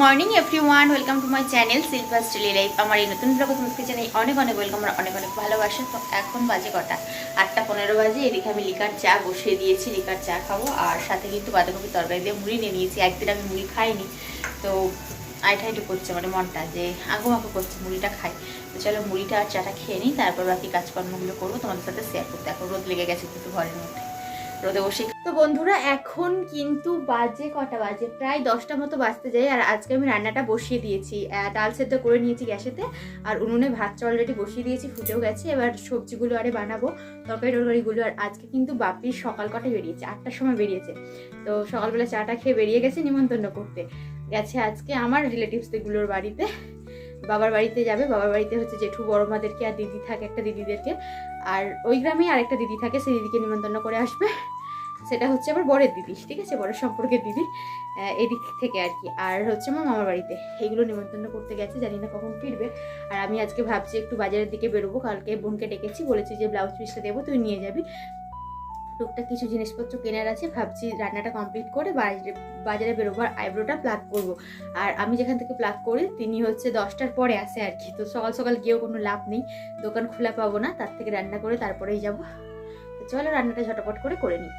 Morning everyone welcome to my channel silver steely life আমার এই নতুন ব্লগে তোমাকে জানাই অনেক অনেক ওয়েলকাম আর অনেক অনেক ভালোবাসা। তো এখন বাজে কটা? আটটা পনেরো বাজে। এদিকে আমি লিকার চা বসিয়ে দিয়েছি। লিকার চা খাব। আর সাথে কিন্তু বাঁধাকপি তরকারি দিয়ে মুড়ি নিয়ে নিয়েছি। একদিন আমি মুড়ি খাইনি। তো আইটাইটু করছে মানে মনটা যে আঁকো আঁকো করছে, মুড়িটা খাই। তো চলো মুড়িটা আর চাটা খেয়ে নিই। তারপর বাকি কাজকর্মগুলো করব। তোমাদের সাথে শেয়ার করতে। এখন রোদ লেগে গেছে কিন্তু ঘরের মধ্যে। রোদে বসে। তো বন্ধুরা, এখন কিন্তু বাজে কটা বাজে? প্রায় দশটা মতো বাজতে যাই আর আজকে আমি রান্নাটা বসিয়ে দিয়েছি। ডাল সেদ্ধ করে নিয়েছি গ্যাসেতে আর উনুনে ভাতটা অলরেডি বসিয়ে দিয়েছি, ফুটেও গেছে। এবার সবজিগুলো আরে বানাবো, তরকারি টরকারিগুলো। আর আজকে কিন্তু বাপির সকাল কটা বেরিয়েছে? আটটার সময় বেরিয়েছে। তো সকালবেলা চাটা খেয়ে বেরিয়ে গেছে নিমন্ত্রণ করতে। গেছে আজকে আমার রিলেটিভসগুলোর বাড়িতে। বাবার বাড়িতে যাবে। বাবার বাড়িতে হচ্ছে জেঠু বড়মাদেরকে আর দিদি থাকে, একটা দিদিদেরকে। আর ওই গ্রামেই আরেকটা দিদি থাকে, সেই দিদিকে নিমন্ত্রণ করে আসবে। সেটা হচ্ছে আমার বরের দিদি, ঠিক আছে? বরের সম্পর্কের দিদি এদিক থেকে আর কি। আর হচ্ছে আমার মামার বাড়িতে। এইগুলো নিমন্ত্রণ করতে গেছে, জানি না কখন ফিরবে। আর আমি আজকে ভাবছি একটু বাজারের দিকে বেরোবো। কালকে বোনকে ডেকেছি, বলেছি যে ব্লাউজ পিসটা দেবো, তুই নিয়ে যাবি। টুকটাক কিছু জিনিসপত্র কেনার আছে, ভাবছি রান্নাটা কমপ্লিট করে বাজারে বাজারে বেরোবো আর আইব্রোটা প্লাক করব। আর আমি যেখান থেকে প্লাক করি, তিনি হচ্ছে দশটার পরে আসে আর কি। তো সকাল সকাল গিয়েও কোনো লাভ নেই, দোকান খোলা পাবো না, তার থেকে রান্না করে তারপরেই যাব। চলো রান্নাটা ঝটপট করে করে নিই।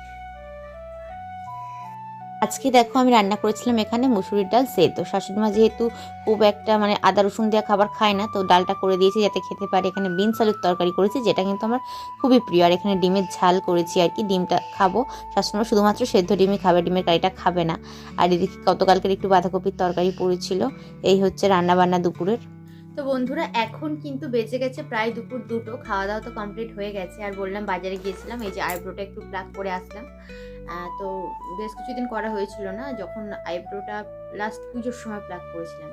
আজকে দেখো আমি রান্না করেছিলাম এখানে মুসুরির ডাল সেদ্ধ। শাশুড়ি মা যেহেতু খুব একটা মানে আদা, রসুন দেওয়া খাবার খায় না, তো ডালটা করে দিয়েছি যাতে খেতে পারে। এখানে বিনস আলুর তরকারি করেছি, যেটা কিন্তু আমার খুবই প্রিয়। আর এখানে ডিমের ঝাল করেছি আর কি, ডিমটা খাব। শাশুড়ি মা শুধুমাত্র সেদ্ধ ডিমই খাবে, ডিমের কারিটা খাবে না। আর এদিকে গতকালকের একটু বাঁধাকপির তরকারি পড়েছিল, এই হচ্ছে রান্না বান্না দুপুরের। তো বন্ধুরা, এখন কিন্তু বেঁচে গেছে প্রায় দুপুর দুটো। খাওয়া দাওয়া তো কমপ্লিট হয়ে গেছে। আর বললাম, বাজারে গিয়েছিলাম, এই যে আইব্রোটা একটু প্লাক করে আসলাম। তো বেশ কিছুদিন করা হয়েছিল না, যখন আইব্রোটা লাস্ট পুজোর সময় প্লাক করেছিলাম।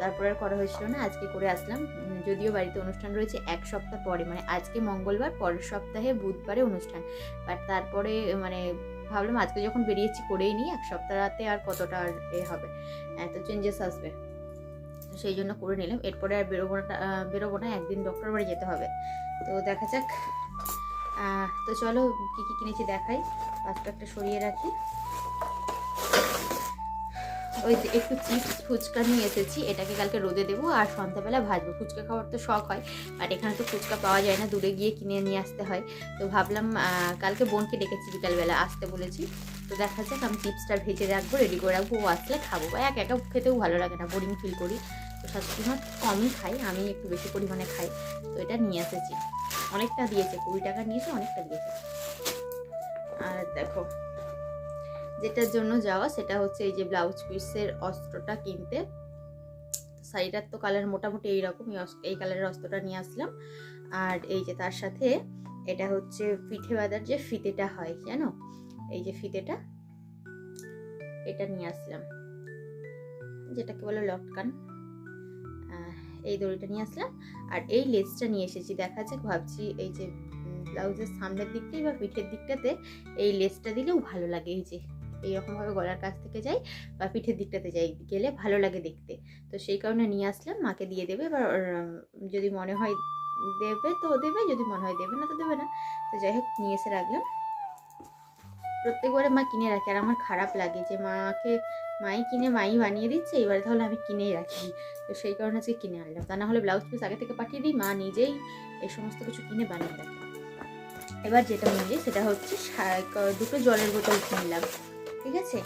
তারপরে আর করা হয়েছিল না, আজকে করে আসলাম। যদিও বাড়িতে অনুষ্ঠান রয়েছে এক সপ্তাহ পরে মানে আজকে মঙ্গলবার, পরের সপ্তাহে বুধবারে অনুষ্ঠান। বাট তারপরে মানে ভাবলাম, আজকে যখন বেরিয়েছি করেই নিই, এক সপ্তাহতে আর কতটা আর এ হবে। এত চেঞ্জেস আসবে। সেই জন্য করে নিলাম। এরপরে আর বেরোবো না বেরোবো না, একদিন ডক্টর বাড়ি যেতে হবে। তো দেখা যাক তো চলো কী কী কিনেছি দেখাই। পাঁচটা একটা সরিয়ে রাখি। ওই যে একটু চিপস, ফুচকা নিয়ে এসেছি। এটাকে কালকে রোদে দেবো, আর সন্ধ্যাবেলা ভাজবো। ফুচকা খাওয়ার তো শখ হয় বাট এখানে তো ফুচকা পাওয়া যায় না। দূরে গিয়ে কিনে নিয়ে আসতে হয়। তো ভাবলাম কালকে বোনকে ডেকেছি বিকালবেলা, আসতে বলেছি। তো দেখা যাক আমি চিপসটা ভেজে রাখব রেডি করে রাখব, ও আসলে খাব। বা এক একা খেতেও ভালো লাগে না বোরিং ফিল করি। তো শাশুড়ি মা কমই খাই, আমি একটু বেশি পরিমাণে খাই। তো এটা নিয়ে এসেছি। অনেকটা দিয়েছে, কুড়ি টাকা নিয়েছে, অনেকটা দিয়েছে। আর দেখো, যেটার জন্য যাওয়া, সেটা হচ্ছে এই যে ব্লাউজ পিসের অস্ত্রটা কিনতে। শাড়িটার তো কালার মোটামুটি এইরকম এই কালারের অস্ত্রটা নিয়ে আসলাম। আর এই যে তার সাথে, এটা হচ্ছে পিঠে বাঁধার যে ফিতেটা হয়, জানো? এই যে ফিতেটা, এটা নিয়ে আসলাম। যেটাকে বলে লটকান। এই দড়িটা নিয়ে আসলাম। আর এই লেসটা নিয়ে এসেছি। দেখা যাক, ভাবছি এই যে ব্লাউজের সামনের দিকটাই বা পিঠের দিকটাতে এই লেসটা দিলেও ভালো লাগে। এই যে, এইরকমভাবে গলার কাছ থেকে যাই বা পিঠের দিকটাতে যাই, গেলে ভালো লাগে দেখতে। তো সেই কারণে নিয়ে আসলাম। মাকে দিয়ে দেবে। এবার যদি মনে হয় দেবে তো দেবে, যদি মনে হয় দেবে না তো দেবে না। তো যাই হোক, নিয়ে এসে রাখলাম। প্রত্যেকবারে মা কিনে রাখে। আর আমার খারাপ লাগে যে মাকে, মাই কিনে, মাই বানিয়ে দিচ্ছে, এবারে তাহলে আমি কিনেই রাখি। তো সেই কারণে আজকে কিনে আনলাম। তা না হলে ব্লাউজ পিস আগে থেকে পাঠিয়ে দিই, মা নিজেই এই সমস্ত কিছু কিনে বানিয়ে রাখে। এবার যেটা নিয়ে সেটা হচ্ছে দুটো জলের বোতল কিনলাম। ঠিক আছে?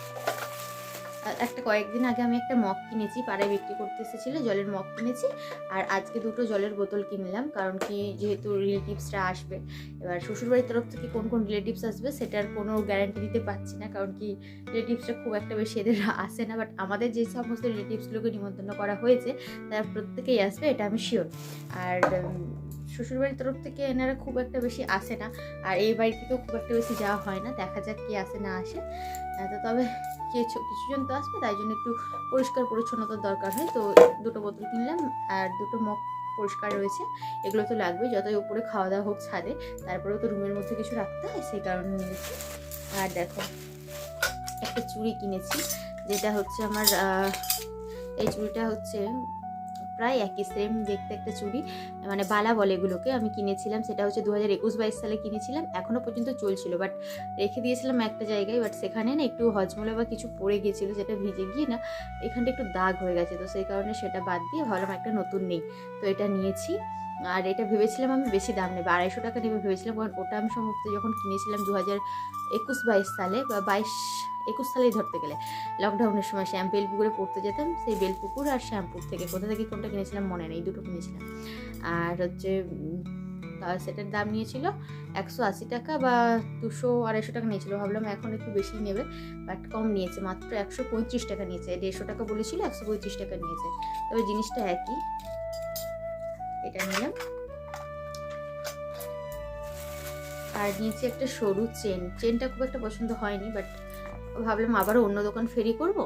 একটা কয়েকদিন আগে আমি একটা মগ কিনেছি, পাড়ায় বিক্রি করতে এসেছিল, জলের মগ কিনেছি। আর আজকে দুটো জলের বোতল কিনলাম, কারণ কি যেহেতু রিলেটিভসরা আসবে, এবার শ্বশুরবাড়ির তরফ থেকে কোন কোন রিলেটিভস আসবে সেটার কোনো গ্যারান্টি দিতে পারছি না, কারণ কি রিলেটিভসরা খুব একটা বেশি এদের আসে না। বাট আমাদের যে সমস্ত রিলেটিভসগুলোকে নিমন্ত্রণ করা হয়েছে, তারা প্রত্যেকেই আসবে, এটা আমি শিওর আর শ্বশুরবাড়ির তরফ থেকে এনারা খুব একটা বেশি আসে না। আর এই বাড়ি থেকেও খুব একটা বেশি যাওয়া হয় না। দেখা যাক কি আসে, না আসে। তো তবে কিছু, কিছুজন তো আসবে, তাই জন্য একটু পরিষ্কার পরিচ্ছন্নতার দরকার হয়। তো দুটো বোতল কিনলাম আর দুটো মগ পরিষ্কার রয়েছে। এগুলো তো লাগবে, যতই উপরে খাওয়া দাওয়া হোক ছাদে। তারপরেও তো রুমের মধ্যে কিছু রাখতে হয়, সেই কারণে নিয়েছি আর দেখো, একটা চুড়ি কিনেছি, যেটা হচ্ছে আমার এই চুড়িটা হচ্ছে প্রায় একই সেম দেখতে একটা চুড়ি মানে বালা বলে এগুলোকে আমি কিনেছিলাম, সেটা হচ্ছে দু হাজার একুশ বাইশ সালে কিনেছিলাম এখনও পর্যন্ত চলছিল বাট রেখে দিয়েছিলাম একটা জায়গায় বাট সেখানে না একটু হজমলা বা কিছু পড়ে গিয়েছিল যেটা ভিজে গিয়ে না এখানটা একটু দাগ হয়ে গেছে, তো সেই কারণে সেটা বাদ দিয়ে ভাবলাম একটা নতুন নেই, তো এটা নিয়েছি, আর এটা ভেবেছিলাম আমি বেশি দাম নেবে, আড়াইশো টাকা নেবে ভেবেছিলাম, কারণ ওটা আমি সমস্ত যখন কিনেছিলাম দু হাজার একুশ বাইশ সালে বা বাইশ একুশ সালেই ধরতে গেলে। লকডাউনের সময় শ্যাম্পু বেলপুকুরে পড়তে যেতাম, সেই বেলপুকুর আর শ্যাম্পুর থেকে, কোথা থেকে কোনটা কিনেছিলাম মনে নেই দুটো কিনেছিলাম আর হচ্ছে সেটার দাম নিয়েছিল একশো আশি টাকা বা দুশো আড়াইশো টাকা নিয়েছিল। ভাবলাম এখন একটু বেশি নেবে বাট কম নিয়েছে, মাত্র একশো পঁয়ত্রিশ টাকা নিয়েছে। দেড়শো টাকা বলেছিল, একশো পঁয়ত্রিশ টাকা নিয়েছে। তবে জিনিসটা একই। এটা নিলাম। আর নিয়েছি একটা সরু চেন চেনটা খুব একটা পছন্দ হয়নি বাট ভাবলাম আবারও অন্য দোকান ফেরি করব।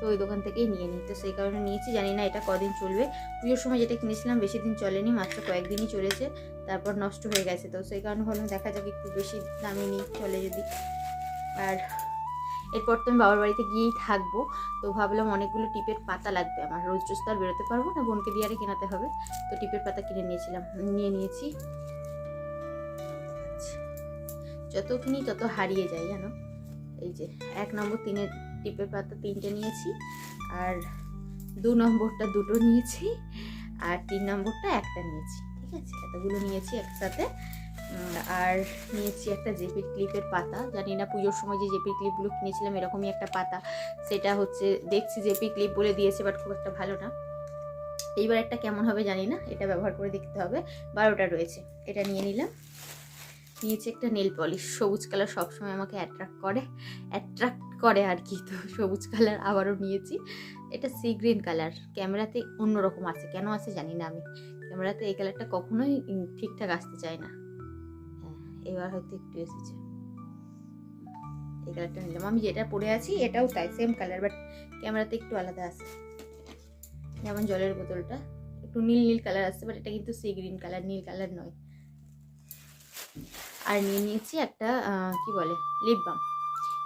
তো ওই দোকান থেকেই নিয়ে নিই। তো সেই কারণে নিয়েছি, জানি না এটা কদিন চলবে। পুজোর সময় যেটা কিনেছিলাম বেশি দিন চলেনি, মাত্র কয়েকদিনই চলেছে। তারপর নষ্ট হয়ে গেছে। তো সেই কারণে ভাবলাম দেখা যাক একটু বেশি দামি নিই, চলে যদি। আর এরপর তো আমি বাবার বাড়িতে গিয়েই থাকব। তো ভাবলাম অনেকগুলো টিপের পাতা লাগবে আমার। রোজ রোজ তো আর বেরোতে পারব না, বোনকে দিয়ে আরে কেনাতে হবে। তো টিপের পাতা কিনে নিয়েছিলাম, নিয়ে নিয়েছি। যত কিনি তত হারিয়ে যায়, জানো? এই যে এক নম্বর তিনের টিপের পাতা তিনটে নিয়েছি, আর দু নম্বরটা দুটো নিয়েছি, আর তিন নম্বরটা একটা নিয়েছি, ঠিক আছে? এতগুলো নিয়েছি একসাথে আর নিয়েছি একটা জেপি ক্লিপের পাতা। জানি না পুজোর সময় যে জেপি ক্লিপগুলো কিনেছিলাম, এরকমই একটা পাতা। সেটা হচ্ছে, দেখছি জেপি ক্লিপ বলে দিয়েছে, বাট খুব একটা ভালো না। এইবার একটা কেমন হবে জানি না, এটা ব্যবহার করে দেখতে হবে। বারোটা রয়েছে, এটা নিয়ে নিলাম। নিয়েছি একটা নেল পলিশ সবুজ কালার সবসময় আমাকে অ্যাট্রাক্ট করে অ্যাট্রাক্ট করে আর কি তো সবুজ কালার আবারও নিয়েছি। এটা সি গ্রিন কালার ক্যামেরাতে অন্যরকম আছে, কেন আছে জানি না আমি। ক্যামেরাতে এই কালারটা কখনোই ঠিকঠাক আসতে চায় না। হ্যাঁ এবার হয়তো একটু এসেছে। এই কালারটা নিলাম। আমি যেটা পরে আছি, এটাও তাই সেম কালার বাট ক্যামেরাতে একটু আলাদা আছে। যেমন জলের বোতলটা, একটু নীল নীল কালার আসছে বাট এটা কিন্তু সি গ্রিন কালার নীল কালার নয়। আর নিয়ে নিয়েছি একটা কি বলে লিপ বাম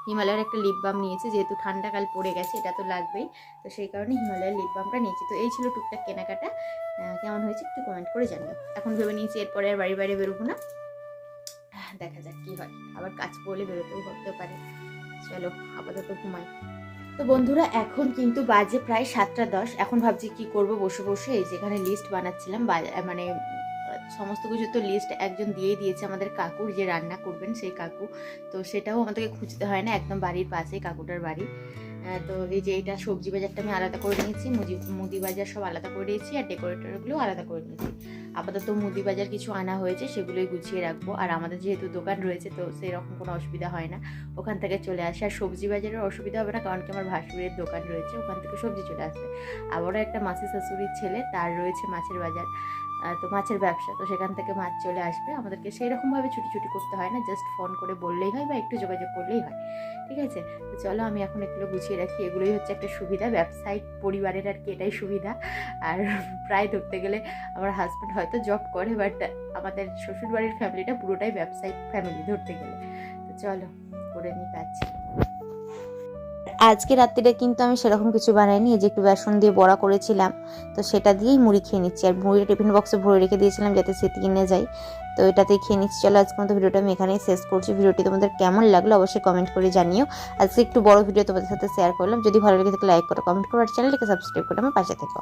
হিমালয়ের একটা লিপ বাম নিয়েছি, যেহেতু ঠান্ডাকাল পড়ে গেছে, এটা তো লাগবেই। তো সেই কারণে হিমালয়ের লিপ বামটা নিয়েছি। তো এই ছিল টুকটাক কেনাকাটা। কেমন হয়েছে একটু কমেন্ট করে জানিও। এখন ভেবে নিয়েছি এরপরে আর বাড়ি বাইরে বেরোবো না। দেখা যাক কি হয়। আবার কাজ পড়লে বেরোতেও হতে পারে। চলো, আপাতত ঘুমাই। তো বন্ধুরা, এখন কিন্তু বাজে প্রায় সাতটা দশ। এখন ভাবছি কি করব? বসে বসে এই যেখানে লিস্ট বানাচ্ছিলাম মানে সমস্ত কিছু তো লিস্ট একজন দিয়েই দিয়েছে আমাদের কাকুর যে রান্না করবেন সেই কাকু। তো সেটাও আমাদেরকে খুঁজতে হয় না, একদম বাড়ির পাশেই কাকুটার বাড়ি। তো এই যে এটা সবজি বাজারটা আমি আলাদা করে নিয়েছি, মুদি মুদি বাজার সব আলাদা করে নিয়েছি আর ডেকোরেটরগুলো আলাদা করে নিয়েছি। আপাতত মুদি বাজার কিছু আনা হয়েছে, সেগুলোই গুছিয়ে রাখব। আর আমাদের যেহেতু দোকান রয়েছে, তো সেই রকম কোনো অসুবিধা হয় না। ওখান থেকে চলে আসে। আর সবজি বাজারের অসুবিধা হবে না, কারণ কি আমার ভাসুরের দোকান রয়েছে, ওখান থেকে সবজি চলে আসবে। আবারও একটা মাসি শাশুড়ির ছেলে, তার রয়েছে মাছের বাজার। তো মাছের ব্যবসা, তো সেখান থেকে মাছ চলে আসবে। আমাদেরকে সেই রকমভাবে ছুটি ছুটি করতে হয় না জাস্ট ফোন করে বললেই হয় বা একটু যোগাযোগ করলেই হয়, ঠিক আছে? তো চলো আমি এখন এগুলো গুছিয়ে রাখি। এগুলোই হচ্ছে একটা সুবিধা, ব্যবসায়িক পরিবারের আর কি এটাই সুবিধা। আর প্রায় ধরতে গেলে আমার হাজব্যান্ড হয়তো জব করে বাট আমাদের শ্বশুরবাড়ির ফ্যামিলিটা পুরোটাই ব্যবসায়িক ফ্যামিলি ধরতে গেলে। তো চলো, করে নিই কাজ আজকে রাত্রিরে কিন্তু আমি সেরকম কিছু বানাইনি যে একটু বেসন দিয়ে বড়া করেছিলাম। তো সেটা দিয়েই মুড়ি খেয়ে নিচ্ছি। আর মুড়িটা টিফিন বক্সে ভরে রেখে দিয়েছিলাম যাতে সেটি কিনে যাই তো এটাতেই খেয়ে নিচ্ছি। চলো আজকে মতো ভিডিওটা আমি এখানেই শেষ করছি। ভিডিওটি তোমাদের কেমন লাগল অবশ্যই কমেন্ট করে জানিও। আজকে একটু বড় ভিডিও তোমাদের সাথে শেয়ার করলাম। যদি ভালো লেগে থাকে লাইক করো কমেন্ট করো, আর চ্যানেলটিকে সাবস্ক্রাইব করে আমার পাশে থেকো।